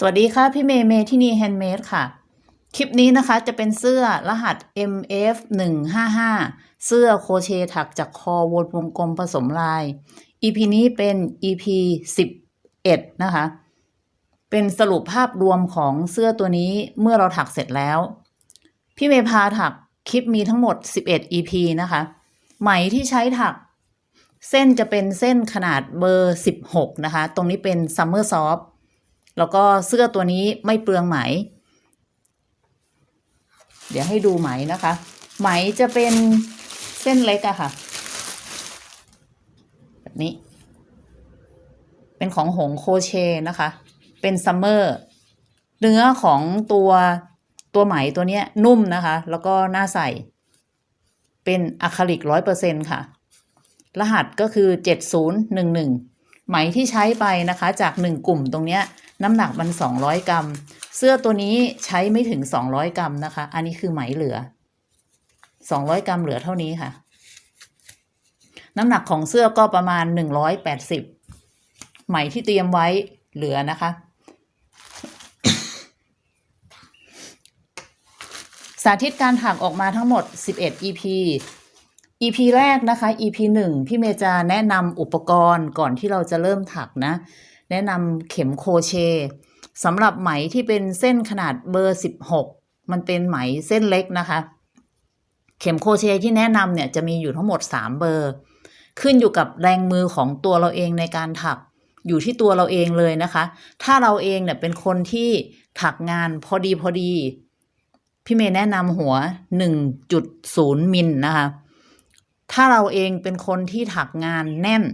สวัสดีค่ะ พี่เมย์เมที่นี่แฮนด์เมดค่ะ คลิปนี้นะคะจะเป็นเสื้อรหัส MF 1 5 5เสื้อโครเชต์ถักจากคอวนวงกลมผสมลาย EP นี้เป็น EP 11 นะคะ เป็นสรุปภาพรวมของเสื้อตัวนี้เมื่อเราถักเสร็จแล้ว พี่เมย์พาถักคลิปมีทั้งหมด 11 EP นะคะ ไหมที่ใช้ถักเส้นจะเป็นเส้นขนาดเบอร์ 16 นะคะ ตรงนี้เป็น Summer Soft แล้วก็เสื้อตัวนี้ไม่เปลืองไหม เดี๋ยวให้ดูไหมนะคะ ไหมจะเป็นเส้นเล็กอะค่ะ แบบนี้ เป็นของหงโคเชนะคะ เป็นซัมเมอร์เนื้อของตัวตัวไหมตัวเนี้ยนุ่มนะคะ แล้วก็น่าใส่ เป็นอะคริลิกร้อยเปอร์เซ็นค่ะ รหัสก็คือเจ็ดศูนย์หนึ่งหนึ่ง ไหมที่ใช้ไปนะคะจากหนึ่งกลุ่มตรงเนี้ยน้ำหนักมัน 200 กรัม เสื้อตัวนี้ใช้ไม่ถึง 200 กรัมนะคะ อันนี้คือไหมเหลือ 200 กรัมเหลือเท่านี้ค่ะ น้ำหนักของเสื้อก็ประมาณ 180 ไหมที่เตรียมไว้เหลือนะคะ สาธิตการถักออกมาทั้งหมด 11 EP EP แรกนะคะ EP 1พี่เมย์จะแนะนำอุปกรณ์ก่อนที่เราจะเริ่มถักนะ แนะนำเข็มโคเชสำหรับไหมที่เป็นเส้นขนาดเบอร์ 16 มันเป็นไหมเส้นเล็กนะคะ เข็มโคเชที่แนะนำเนี่ยจะมีอยู่ทั้งหมด 3 เบอร์ ขึ้นอยู่กับแรงมือของตัวเราเองในการถักอยู่ที่ตัวเราเองเลยนะคะ ถ้าเราเองเนี่ยเป็นคนที่ถักงานพอดีพอดี พี่เมย์แนะนำหัว 1.0 มิลนะคะ ถ้าเราเองเป็นคนที่ถักงานแน่น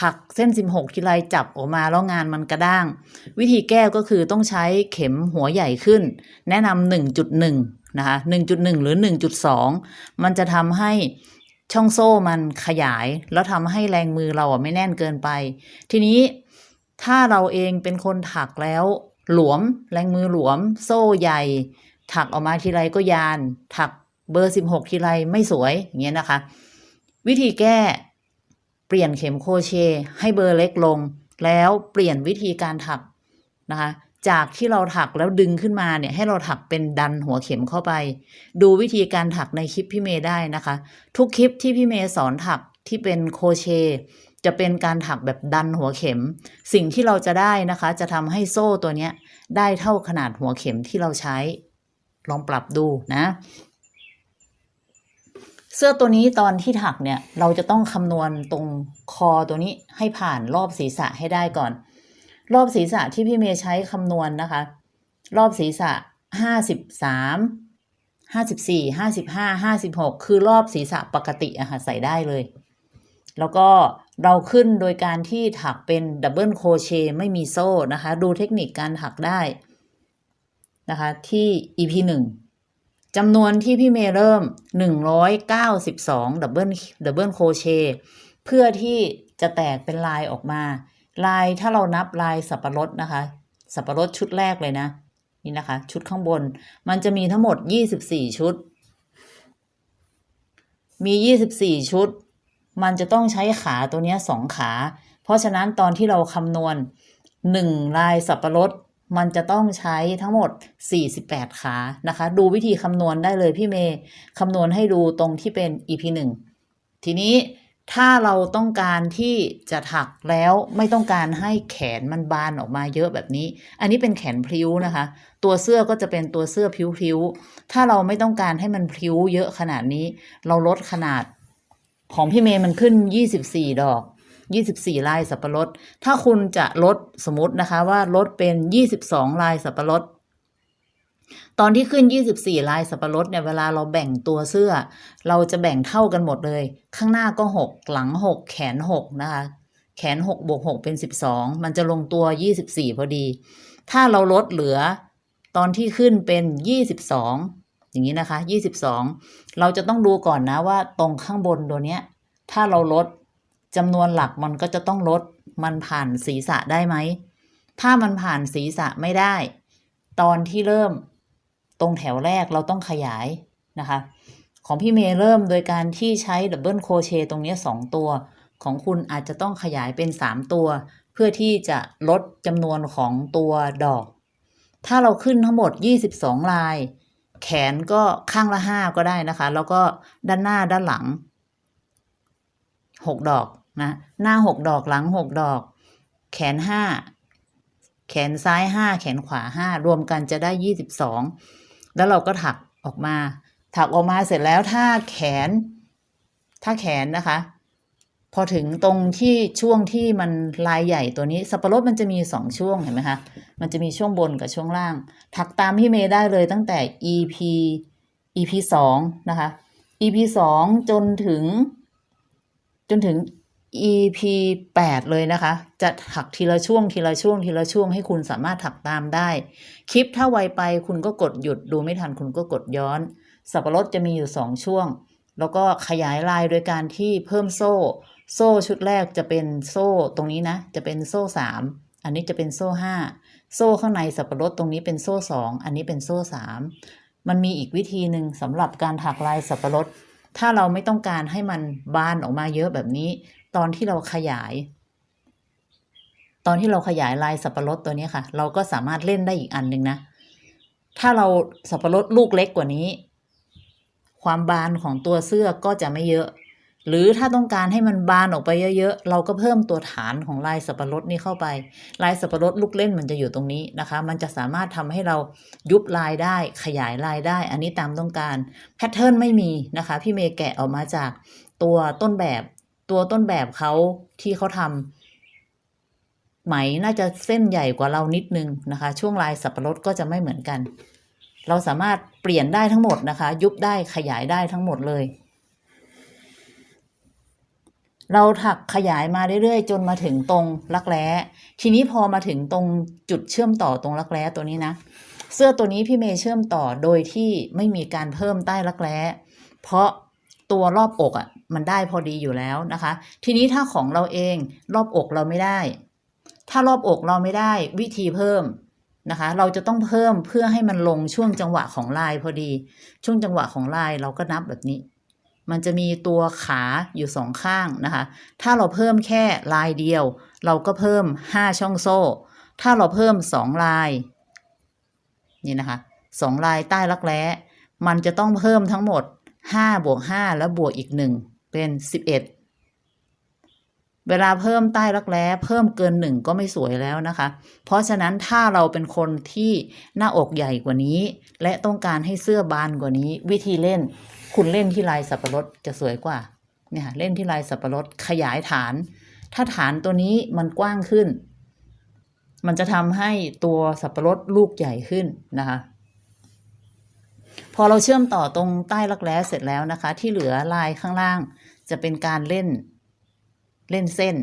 ถักเส้น 16 ทีไรจับออกมาแล้วงานมันกระด้าง วิธีแก้ก็คือต้องใช้เข็มหัวใหญ่ขึ้น แนะนำ1.1 นะคะ 1.1 หรือ 1.2 มันจะทำให้ช่องโซ่มันขยาย แล้วทำให้แรงมือเราอะไม่แน่นเกินไป ทีนี้ถ้าเราเองเป็นคนถักแล้ว หลวม แรงมือหลวม โซ่ใหญ่ ถักออกมาทีไรก็ยาน ถัก เบอร์ 16 ทีไรไม่สวยอย่างเงี้ยนะคะ วิธีแก้เปลี่ยนเข็มโคเชให้เบอร์เล็กลง แล้วเปลี่ยนวิธีการถักนะคะ จากที่เราถักแล้วดึงขึ้นมาเนี่ยให้เราถักเป็นดันหัวเข็มเข้าไป ดูวิธีการถักในคลิปพี่เมย์ได้นะคะ ทุกคลิปที่พี่เมย์สอนถักที่เป็นโคเชจะเป็นการถักแบบดันหัวเข็ม สิ่งที่เราจะได้นะคะ จะทำให้โซ่ตัวเนี้ยได้เท่าขนาดหัวเข็มที่เราใช้ ลองปรับดูนะ เสื้อตัวนี้ตอนที่ถักเนี่ย เราจะต้องคำนวณตรงคอตัวนี้ให้ผ่านรอบศีรษะให้ได้ก่อน รอบศีรษะที่พี่เมย์ใช้คำนวณนะคะ รอบศีรษะห้าสิบสามห้าสิบสี่ห้าสิบห้าห้าสิบหกคือรอบศีรษะปกติอะค่ะใส่ได้เลย แล้วก็เราขึ้นโดยการที่ถักเป็นดับเบิลโคเชต์ไม่มีโซ่นะคะ ดูเทคนิคการถักได้นะคะ ที่ EP หนึ่ง จำนวนที่พี่เมย์เริ่ม 192ดับเบิลดับเบิลโคเชเพื่อที่จะแตกเป็นลายออกมา ลายถ้าเรานับลายสับปะรดนะคะ สับปะรดชุดแรกเลยนะ นี่นะคะ ชุดข้างบน มันจะมีทั้งหมด 24 ชุด มี 24 ชุด มันจะต้องใช้ขาตัวนี้สองขา เพราะฉะนั้นตอนที่เราคำนวณ 1 ลายสับปะรด มันจะต้องใช้ทั้งหมด 48 ขานะคะ ดูวิธีคำนวณได้เลยพี่เมย์คำนวณให้ดูตรงที่เป็น EP 1 ทีนี้ถ้าเราต้องการที่จะถักแล้วไม่ต้องการให้แขนมันบานออกมาเยอะแบบนี้ อันนี้เป็นแขนพลิ้วนะคะ ตัวเสื้อก็จะเป็นตัวเสื้อพลิ้วๆ ถ้าเราไม่ต้องการให้มันพลิ้วเยอะขนาดนี้ เราลดขนาดของพี่เมย์มันขึ้น 24 ดอก 24 ลายสับปะรด ถ้าคุณจะลดสมมตินะคะว่าลดเป็น 22 ลายสับปะรด ตอนที่ขึ้น 24 ลายสับปะรดเนี่ยเวลาเราแบ่งตัวเสื้อ เราจะแบ่งเท่ากันหมดเลย ข้างหน้าก็ 6 หลัง 6 แขน 6 นะคะ แขน6บวก6เป็น 12 มันจะลงตัว 24 พอดี ถ้าเราลดเหลือตอนที่ขึ้นเป็น 22อย่างนี้นะคะ 22 เราจะต้องดูก่อนนะว่าตรงข้างบนตัวเนี้ย ถ้าเราลด จำนวนหลักมันก็จะต้องลด มันผ่านศีรษะได้ไหม ถ้ามันผ่านศีรษะไม่ได้ ตอนที่เริ่มตรงแถวแรกเราต้องขยายนะคะ ของพี่เมย์เริ่มโดยการที่ใช้ดับเบิลโครเชต์ตรงนี้สองตัว ของคุณอาจจะต้องขยายเป็น3ตัว เพื่อที่จะลดจำนวนของตัวดอก ถ้าเราขึ้นทั้งหมด 22 ลาย แขนก็ข้างละ5ก็ได้นะคะ แล้วก็ด้านหน้าด้านหลัง 6 ดอก นะหน้า6ดอกหลัง6ดอก แขน5แขนซ้าย5แขนขวา5รวมกันจะได้22แล้วเราก็ถักออกมา ถักออกมาเสร็จแล้วถ้าแขน ถ้าแขนนะคะ พอถึงตรงที่ช่วงที่มันลายใหญ่ตัวนี้สับปะรดมันจะมีสองช่วงเห็นไหมคะมันจะมีช่วงบนกับช่วงล่าง ถักตามพี่เมย์ได้เลยตั้งแต่ EP EP สองนะคะ EP สองจนถึง จนถึง EP แปดเลยนะคะ จะถักทีละช่วงทีละช่วงทีละช่วงให้คุณสามารถถักตามได้ คลิปถ้าไวไปคุณก็กดหยุดดูไม่ทันคุณก็กดย้อน สับปะรดจะมีอยู่สองช่วง แล้วก็ขยายลายโดยการที่เพิ่มโซ่ โซ่ชุดแรกจะเป็นโซ่ตรงนี้นะ จะเป็นโซ่สามอันนี้จะเป็นโซ่ห้าโซ่ข้างในสับปะรดตรงนี้เป็นโซ่สองอันนี้เป็นโซ่สามมันมีอีกวิธีหนึ่งสำหรับการถักลายสับปะรดถ้าเราไม่ต้องการให้มันบานออกมาเยอะแบบนี้ ตอนที่เราขยาย ตอนที่เราขยายลายสับปะรดตัวนี้ค่ะ เราก็สามารถเล่นได้อีกอันหนึ่งนะ ถ้าเราสับปะรดลูกเล็กกว่านี้ ความบานของตัวเสื้อก็จะไม่เยอะ หรือถ้าต้องการให้มันบานออกไปเยอะๆ เราก็เพิ่มตัวฐานของลายสับปะรดนี้เข้าไป ลายสับปะรดลูกเล่นมันจะอยู่ตรงนี้นะคะ มันจะสามารถทำให้เรายุบลายได้ ขยายลายได้ อันนี้ตามต้องการ แพทเทิร์นไม่มีนะคะ พี่เมย์แกะออกมาจากตัวต้นแบบ ตัวต้นแบบเขาที่เขาทำไหมน่าจะเส้นใหญ่กว่าเรานิดนึงนะคะ ช่วงลายสับปะรดก็จะไม่เหมือนกัน เราสามารถเปลี่ยนได้ทั้งหมดนะคะ ยุบได้ขยายได้ทั้งหมดเลย เราถักขยายมาเรื่อยๆ จนมาถึงตรงรักแร้ ทีนี้พอมาถึงตรงจุดเชื่อมต่อตรงรักแร้ตัวนี้นะเสื้อตัวนี้พี่เมย์เชื่อมต่อโดยที่ไม่มีการเพิ่มใต้รักแร้ เพราะ ตัวรอบอกอะ่ะมันได้พอดีอยู่แล้วนะคะ ทีนี้ถ้าของเราเองรอบอกเราไม่ได้ ถ้ารอบอกเราไม่ได้วิธีเพิ่มนะคะ เราจะต้องเพิ่มเพื่อให้มันลงช่วงจังหวะของลายพอดี ช่วงจังหวะของลายเราก็นับแบบนี้ มันจะมีตัวขาอยู่สองข้างนะคะ ถ้าเราเพิ่มแค่ลายเดียว เราก็เพิ่ม 5 ช่องโซ่ ถ้าเราเพิ่ม 2 ลาย นี่นะคะสองลายใต้รักแร้มันจะต้องเพิ่มทั้งหมด 5 บวก 5 แล้วบวกอีก 1 เป็น 11 เวลาเพิ่มใต้รักแร้เพิ่มเกิน 1 ก็ไม่สวยแล้วนะคะ เพราะฉะนั้นถ้าเราเป็นคนที่หน้าอกใหญ่กว่านี้ และต้องการให้เสื้อบานกว่านี้ วิธีเล่น คุณเล่นที่ลายสับปะรดจะสวยกว่าเนี่ยเล่นที่ลายสับปะรดขยายฐาน ถ้าฐานตัวนี้มันกว้างขึ้น มันจะทำให้ตัวสับปะรดลูกใหญ่ขึ้นนะคะ พอเราเชื่อมต่อตรงใต้รักแร้เสร็จแล้วนะคะ ที่เหลือลายข้างล่างจะเป็นการเล่นเล่นเส้น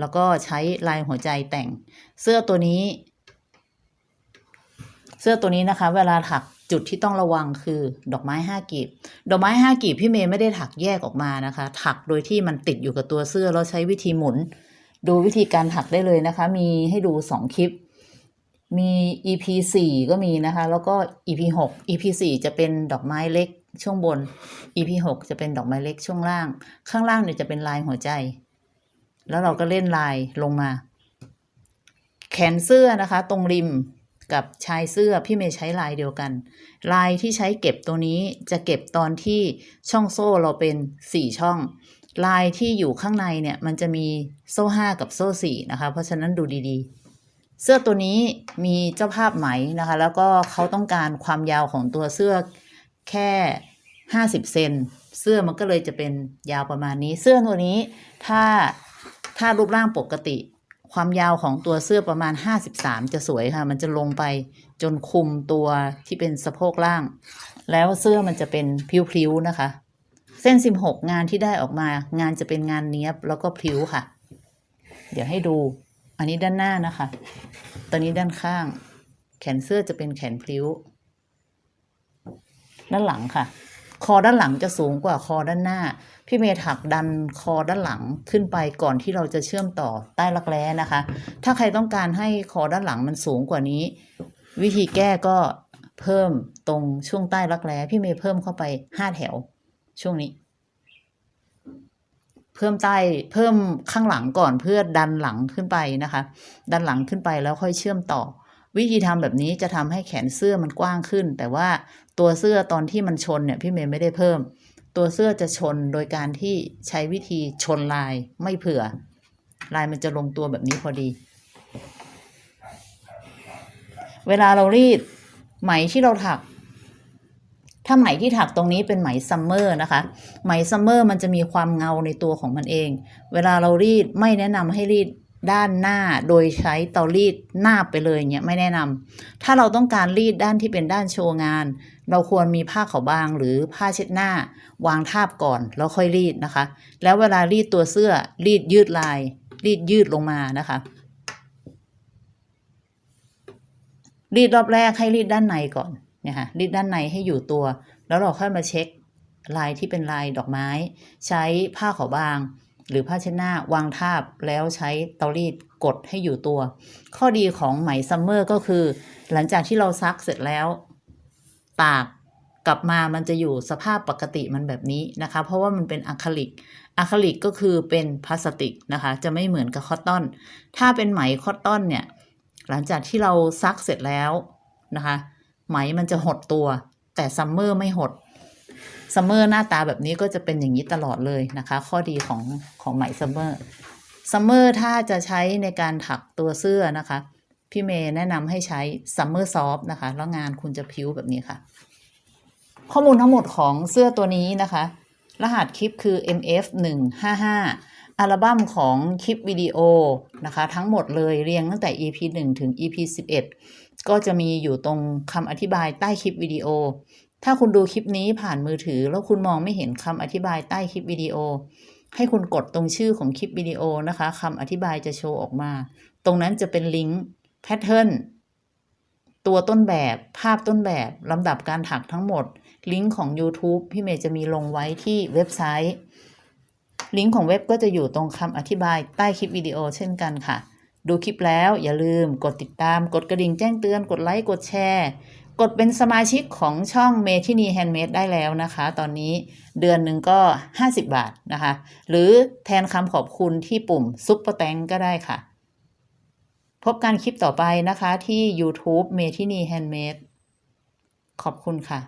แล้วก็ใช้ลายหัวใจแต่ง เสื้อตัวนี้ เสื้อตัวนี้นะคะ เวลาถักจุดที่ต้องระวังคือดอกไม้ห้ากีบ ดอกไม้ห้ากีบพี่เมย์ไม่ได้ถักแยกออกมานะคะ ถักโดยที่มันติดอยู่กับตัวเสื้อแล้วใช้วิธีหมุน ดูวิธีการถักได้เลยนะคะ มีให้ดูสองคลิป มี EP สี่ก็มีนะคะ แล้วก็ EP หก EP สี่จะเป็นดอกไม้เล็กช่วงบน EP หกจะเป็นดอกไม้เล็กช่วงล่าง ข้างล่างเนี่ยจะเป็นลายหัวใจ แล้วเราก็เล่นลายลงมา แขนเสื้อนะคะ ตรงริมกับชายเสื้อพี่เมย์ใช้ลายเดียวกัน ลายที่ใช้เก็บตัวนี้จะเก็บตอนที่ช่องโซ่เราเป็นสี่ช่อง ลายที่อยู่ข้างในเนี่ยมันจะมีโซ่ห้ากับโซ่สี่นะคะ เพราะฉะนั้นดูดีๆ เสื้อตัวนี้มีเจ้าภาพไหมนะคะ แล้วก็เขาต้องการความยาวของตัวเสื้อแค่ห้าสิบเซนเสื้อมันก็เลยจะเป็นยาวประมาณนี้ เสื้อตัวนี้ถ้าถ้ารูปร่างปกติ ความยาวของตัวเสื้อประมาณ53จะสวยค่ะ มันจะลงไปจนคุมตัวที่เป็นสะโพกล่าง แล้วเสื้อมันจะเป็นพลิ้วๆนะคะ เส้น16งานที่ได้ออกมางานจะเป็นงานเนี้ยบแล้วก็พลิ้วค่ะ เดี๋ยวให้ดู อันนี้ด้านหน้านะคะ ตอนนี้ด้านข้าง แขนเสื้อจะเป็นแขนพลิ้ว ด้านหลังค่ะ คอด้านหลังจะสูงกว่าคอด้านหน้า พี่เมย์ถักดันคอด้านหลังขึ้นไปก่อนที่เราจะเชื่อมต่อใต้รักแร้นะคะ ถ้าใครต้องการให้คอด้านหลังมันสูงกว่านี้ วิธีแก้ก็เพิ่มตรงช่วงใต้รักแร้พี่เมย์เพิ่มเข้าไปห้าแถว ช่วงนี้ เพิ่มใต้เพิ่มข้างหลังก่อนเพื่อดันหลังขึ้นไปนะคะ ดันหลังขึ้นไปแล้วค่อยเชื่อมต่อ วิธีทำแบบนี้จะทำให้แขนเสื้อมันกว้างขึ้น แต่ว่าตัวเสื้อตอนที่มันชนเนี่ยพี่เมย์ไม่ได้เพิ่ม ตัวเสื้อจะชนโดยการที่ใช้วิธีชนลายไม่เผื่อ ลายมันจะลงตัวแบบนี้พอดี เวลาเรารีดไหมที่เราถัก ถ้าไหมที่ถักตรงนี้เป็นไหมซัมเมอร์นะคะ ไหมซัมเมอร์มันจะมีความเงาในตัวของมันเอง เวลาเรารีดไม่แนะนำให้รีดด้านหน้าโดยใช้เตารีดหน้าไปเลยเนี่ยไม่แนะนำถ้าเราต้องการรีดด้านที่เป็นด้านโชว์งาน เราควรมีผ้าขาวบางหรือผ้าเช็ดหน้า วางทาบก่อนแล้วค่อยรีดนะคะ แล้วเวลารีดตัวเสื้อรีดยืดลาย รีดยืดลงมานะคะ รีดรอบแรกให้รีดด้านในก่อน เนี่ยค่ะรีดด้านในให้อยู่ตัว แล้วเราค่อยมาเช็คลายที่เป็นลายดอกไม้ ใช้ผ้าขาวบาง หรือผ้าเช็ดหน้าวางทาบแล้วใช้เตารีดกดให้อยู่ตัว ข้อดีของไหมซัมเมอร์ก็คือ หลังจากที่เราซักเสร็จแล้ว ตากกลับมามันจะอยู่สภาพปกติมันแบบนี้นะคะ เพราะว่ามันเป็นอะคริลิกอะคริลิกก็คือเป็นพลาสติกนะคะ จะไม่เหมือนกับคอตตอน ถ้าเป็นไหมคอตตอนเนี่ย หลังจากที่เราซักเสร็จแล้วนะคะ ไหมมันจะหดตัว แต่ซัมเมอร์ไม่หดซัมเมอร์หน้าตาแบบนี้ก็จะเป็นอย่างนี้ตลอดเลยนะคะ ข้อดีของของไหมซัมเมอร์ซัมเมอร์ถ้าจะใช้ในการถักตัวเสื้อนะคะ พี่เมย์แนะนำให้ใช้ซัมเมอร์ซอฟนะคะ แล้วงานคุณจะพิ้วแบบนี้ค่ะ ข้อมูลทั้งหมดของเสื้อตัวนี้นะคะ รหัสคลิปคือ MF 1 5 5อัลบั้มของคลิปวิดีโอนะคะ ทั้งหมดเลยเรียงตั้งแต่ EP 1 ถึง EP 11 ก็จะมีอยู่ตรงคำอธิบายใต้คลิปวิดีโอ ถ้าคุณดูคลิปนี้ผ่านมือถือ แล้วคุณมองไม่เห็นคำอธิบายใต้คลิปวิดีโอ ให้คุณกดตรงชื่อของคลิปวิดีโอนะคะคำอธิบายจะโชว์ออกมา ตรงนั้นจะเป็นลิงก์แพทเทิร์นตัวต้นแบบภาพต้นแบบลำดับการถักทั้งหมด ลิงก์ของ YouTube พี่เมย์จะมีลงไว้ที่เว็บไซต์ ลิงก์ของเว็บก็จะอยู่ตรงคำอธิบายใต้คลิปวิดีโอเช่นกันค่ะ ดูคลิปแล้วอย่าลืมกดติดตามกดกระดิ่งแจ้งเตือนกดไลค์กดแชร์กดเป็นสมาชิกของช่องเมทินีแฮนด์เมดได้แล้วนะคะ ตอนนี้เดือนหนึ่งก็ 50 บาทนะคะ หรือแทนคำขอบคุณที่ปุ่มซุปเปอร์แตงก็ได้ค่ะ พบกันคลิปต่อไปนะคะที่ YouTube เมทินีแฮนด์เมดขอบคุณค่ะ